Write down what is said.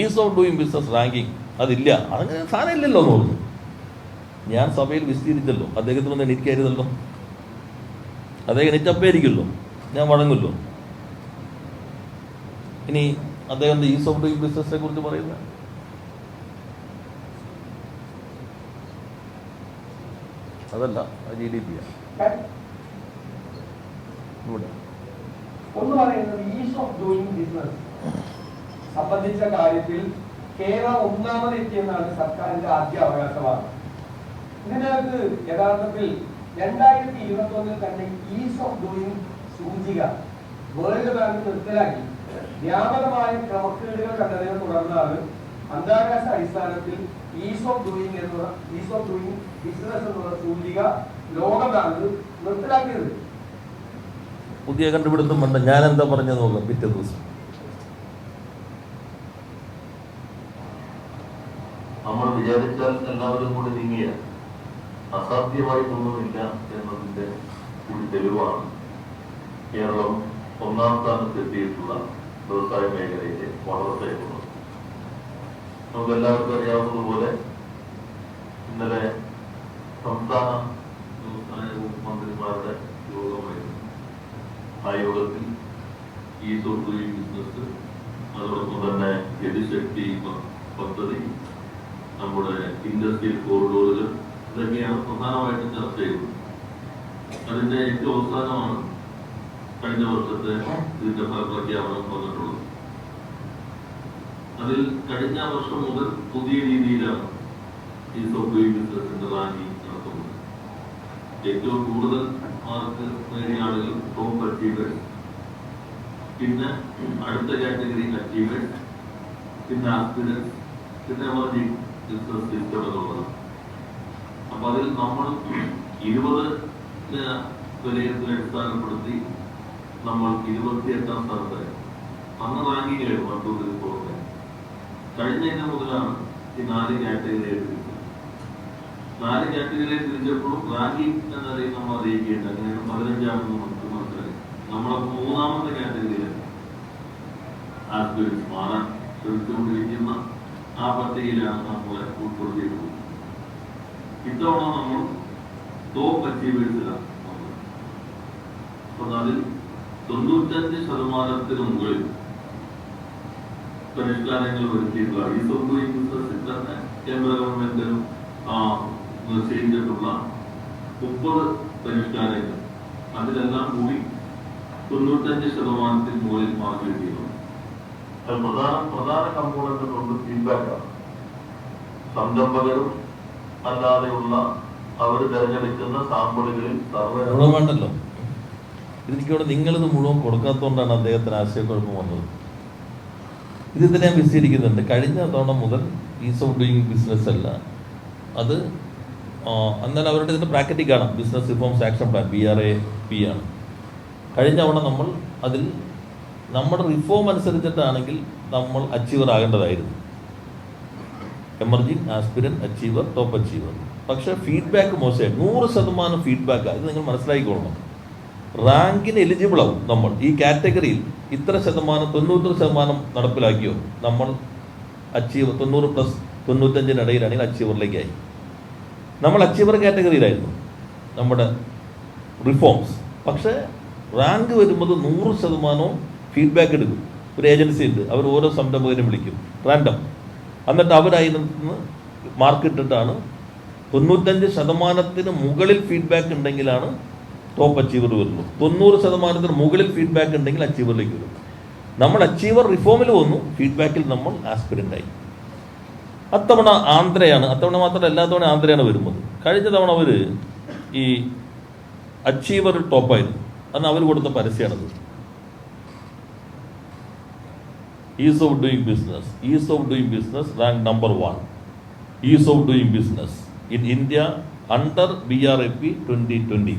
Ease of doing business ranking. അതില്ല. അതങ്ങനെ സാധനം ഇല്ലല്ലോ എന്ന് പറഞ്ഞു ഞാൻ സഭയിൽ വിസ്തീരിച്ചല്ലോ. അദ്ദേഹത്തിനൊന്നും എണീക്കായിരുന്നല്ലോ അദ്ദേഹം എനിക്കപ്പേരിക്കുമല്ലോ ഞാൻ വഴങ്ങുമല്ലോ. ഇനി അദ്ദേഹം ഈസ് ഓഫ് ഡൂയിങ് ബിസിനസിനെ കുറിച്ച് പറയുന്ന? അതല്ല ജി ഡി പി ഇവിടെ. ഒന്ന് പറയുന്നത് ഈസ് ഓഫ് ഡൂയിങ് ബിസിനസ് സംബന്ധിച്ച കാര്യത്തിൽ കേരളം ഒന്നാമത് എത്തിയെന്നാണ് സർക്കാരിന്റെ ആദ്യ അവകാശവാദം. ഇതിനകത്ത് യഥാർത്ഥത്തിൽ രണ്ടായിരത്തി ഇരുപത്തി ഒന്നിൽ തന്നെ ഈസ് ഓഫ് ഡൂയിങ് സൂചിക വേൾഡ് ബാങ്ക് നിർത്തലാക്കി. വ്യാപകമായ ക്രമക്കേടുകൾ കണ്ടതിനെ തുടർന്നാണ് അന്താരാഷ്ട്ര അടിസ്ഥാനത്തിൽ ഈസ് ഓഫ് ഡൂയിങ് എന്നുള്ള ഈസ് ഓഫ് ഡൂയിങ് ബിസിനസ് എന്നുള്ള സൂചിക ലോക ബാങ്ക് നിർത്തലാക്കിയത്. പുതിയ കണ്ടുപിടുത്തം ഞാൻ എന്താ പറഞ്ഞത് നോക്കാം പിറ്റേ ദിവസം. നമ്മൾ വിചാരിച്ചാൽ എല്ലാവരും കൂടി നീങ്ങിയ അസാധ്യമായിട്ടൊന്നുമില്ല എന്നതിന്റെ ഒരു തെളിവാണ്. കേരളം ഒന്നാം സ്ഥാനത്ത് എത്തിയിട്ടുള്ള വ്യവസായ മേഖലയിലെ വളർച്ചയെന്നുള്ളത് നമുക്ക് എല്ലാവർക്കും അറിയാവുന്നതുപോലെ ഇന്നലെ സംസ്ഥാന മന്ത്രിമാരുടെ യോഗമായിരുന്നു. ആ യോഗത്തിൽ ഈ തൊഴിൽ ബിസിനസ് അതോടൊപ്പം തന്നെ ഗതിശക്തി പദ്ധതി നമ്മുടെ ഇൻഡസ്ട്രിയൽ കോറിഡോറുകൾ ഇതൊക്കെയാണ് പ്രധാനമായിട്ടും ചർച്ച ചെയ്യുന്നത്. അതിന്റെ ഏറ്റവും അവസാനമാണ് കഴിഞ്ഞ വർഷത്തെ ഇതിന്റെ ഫലപ്രഖ്യാപനം വന്നിട്ടുള്ളത് അതിൽ കഴിഞ്ഞ വർഷം മുതൽ പുതിയ രീതിയിലാണ് ഈ സോഫ്റ്റ്വെയർ ബിസിനസിന്റെ റാങ്കി നടത്തുന്നത്. ഏറ്റവും കൂടുതൽ മാർക്ക് നേടിയ ആളുകൾ ടോപ്പ് അച്ചീവേഴ്സ് പിന്നെ അടുത്ത കാറ്റഗറി അച്ചീവേഴ്സ് പിന്നെ ആസ്പിഡൻസ് പിന്നെ എമർജിംഗ് എന്നുള്ളത് അപ്പൊ അതിൽ നമ്മൾ ഇരുപത് വിലയിരുത്തൽ അടിസ്ഥാനപ്പെടുത്തി നമ്മൾ ഇരുപത്തിയെട്ടാം സ്ഥാനത്തായി അന്ന് റാങ്കിങ്ങിലായിരുന്നു ത്രീ ഫോർ കഴിഞ്ഞ ഇനം മുതലാണ് ഈ നാല് കാറ്റഗറിയായിട്ട് നാല് കാറ്റഗറിയിൽ തിരിച്ചപ്പോഴും റാങ്കിങ് എന്ന നിലയിൽ നമ്മൾ അറിയിക്കേണ്ട അങ്ങനെ പതിനഞ്ചാമെന്ന് നമുക്ക് മനസ്സിലായി. നമ്മളെ മൂന്നാമത്തെ കാറ്റഗറിയിലാണ്. ആസ്പിരൻസ് മാറാൻ ശ്രമിച്ചുകൊണ്ടിരിക്കുന്ന ആ പട്ടികയിലാണ് നമ്മളെ ഉൾപ്പെടുത്തിയിട്ടുള്ളത് ഇത്തവണ നമ്മൾ ടോപ്പ് അച്ചീവേഴ്സിലാണ് വന്നത്. അപ്പൊ അതിൽ തൊണ്ണൂറ്റഞ്ച് ശതമാനത്തിന് മുകളിൽ പരിഷ്കാരങ്ങൾ വരുത്തിയിട്ടുള്ള ഈ സ്വന്തം ബിസിനസ്സിൽ തന്നെ കേന്ദ്ര ഗവൺമെന്റ് ആ, നിശ്ചയിച്ചിട്ടുള്ള മുപ്പത് പരിഷ്കാരങ്ങൾ. അതിലെല്ലാം കൂടി തൊണ്ണൂറ്റഞ്ച് ശതമാനത്തിന് മുകളിൽ മാർക്ക് കിട്ടിയിട്ടുണ്ട്. അത് പ്രധാന പ്രധാന കമ്പോണന്റ് കൊണ്ട് ഫീഡ്ബാക്കാണ് സംരംഭകരും അല്ലാതെയുള്ള അവർ തിരഞ്ഞെടുക്കുന്ന സാമ്പിളുകളിൽ സർവേ ഇതിനിക്കോടെ നിങ്ങളിത് മുഴുവൻ കൊടുക്കാത്തതുകൊണ്ടാണ് അദ്ദേഹത്തിന് ആശയക്കുഴപ്പം വന്നത്. ഇത് ഇതിനെ വിശദീകരിക്കുന്നുണ്ട് കഴിഞ്ഞ തവണ മുതൽ ഈസ് ഓഫ് ഡൂയിങ് ബിസിനസ് അല്ല. അത് എന്നാൽ അവരുടെ ഇതിന്റെ പ്രാക്ടിക്കാണ് business reforms action plan B R A P ആണ്. കഴിഞ്ഞ തവണ നമ്മൾ അതിൽ നമ്മുടെ റിഫോം അനുസരിച്ചിട്ടാണെങ്കിൽ നമ്മൾ achiever ആകേണ്ടതായിരുന്നു. Emerging aspirant achiever top achiever പക്ഷേ ഫീഡ്ബാക്ക് മോശമായി. നൂറ് ശതമാനം ഫീഡ്ബാക്ക് ഇത് നിങ്ങൾ മനസ്സിലാക്കിക്കൊള്ളണം റാങ്കിന് എലിജിബിൾ ആവും നമ്മൾ. ഈ കാറ്റഗറിയിൽ ഇത്ര ശതമാനം തൊണ്ണൂറ് ശതമാനം നടപ്പിലാക്കിയോ? നമ്മൾ അച്ചീവർ തൊണ്ണൂറ് പ്ലസ് തൊണ്ണൂറ്റഞ്ചിനിടയിലാണെങ്കിൽ അച്ചീവറിലേക്കായി നമ്മൾ അച്ചീവർ കാറ്റഗറിയിലായിരുന്നു നമ്മുടെ റിഫോംസ് പക്ഷേ റാങ്ക് വരുമ്പോൾ നൂറ് ശതമാനവും ഫീഡ്ബാക്ക് എടുക്കും. ഒരു ഏജൻസി ഉണ്ട്. അവർ ഓരോ സംരംഭകരും വിളിക്കും. റാൻഡം എന്നിട്ട് മാർക്ക് ഇട്ടിട്ടാണ് തൊണ്ണൂറ്റഞ്ച് ശതമാനത്തിന് മുകളിൽ ഫീഡ്ബാക്ക് ഉണ്ടെങ്കിലാണ് ടോപ്പ് അച്ചീവർ വരുള്ളൂ തൊണ്ണൂറ് ശതമാനത്തിന് മുകളിൽ ഫീഡ്ബാക്ക് ഉണ്ടെങ്കിൽ അച്ചീവറിലേക്ക് വരും. നമ്മൾ അച്ചീവർ റിഫോമിൽ വന്നു. ഫീഡ്ബാക്കിൽ നമ്മൾ ആസ്പിരന്റ് ആയി. അത്തവണ ആന്ധ്രയാണ്. അത്തവണ മാത്രമല്ല എല്ലാ തവണ ആന്ധ്രയാണ് വരുന്നത്. കഴിഞ്ഞ തവണ അവർ ഈ അച്ചീവർ ടോപ്പായിരുന്നു അന്ന് അവർ കൊടുത്ത പരസ്യമാണത്. Ease of doing business. Ease of doing business ranked number one. Ease of doing business in India under BRFP 2020.